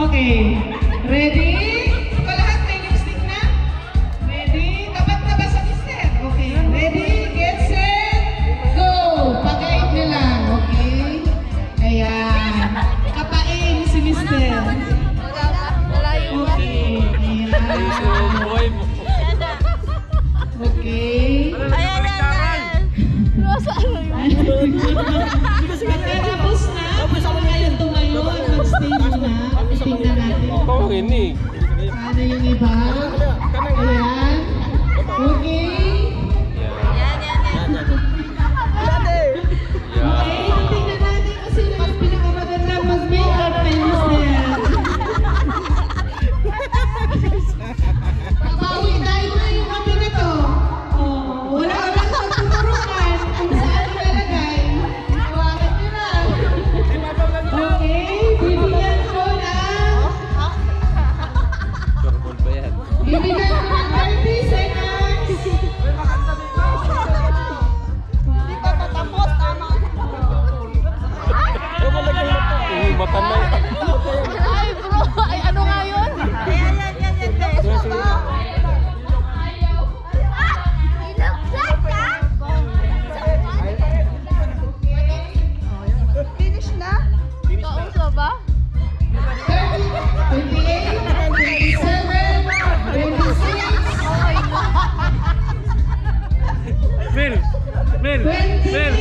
Okay. Ready? So, lahat may lipstick na? Ready? Tapat na ba sa mister? Okay. Ready? Get set? Go! Pagait na lang. Okay? Ayan. Kapain si mister. Okay. Ayan. Okay. Ayan. Ayan. Ayan. Ayan. Ano akin eh. Ano yung iba? Sumbatan na. Ay, bro! Ay, ano nga yun? Ayan, yan, yan, yan, yan. Finish na? Finish na. ba? 28, 27, 26. Mel, Mel, Mel.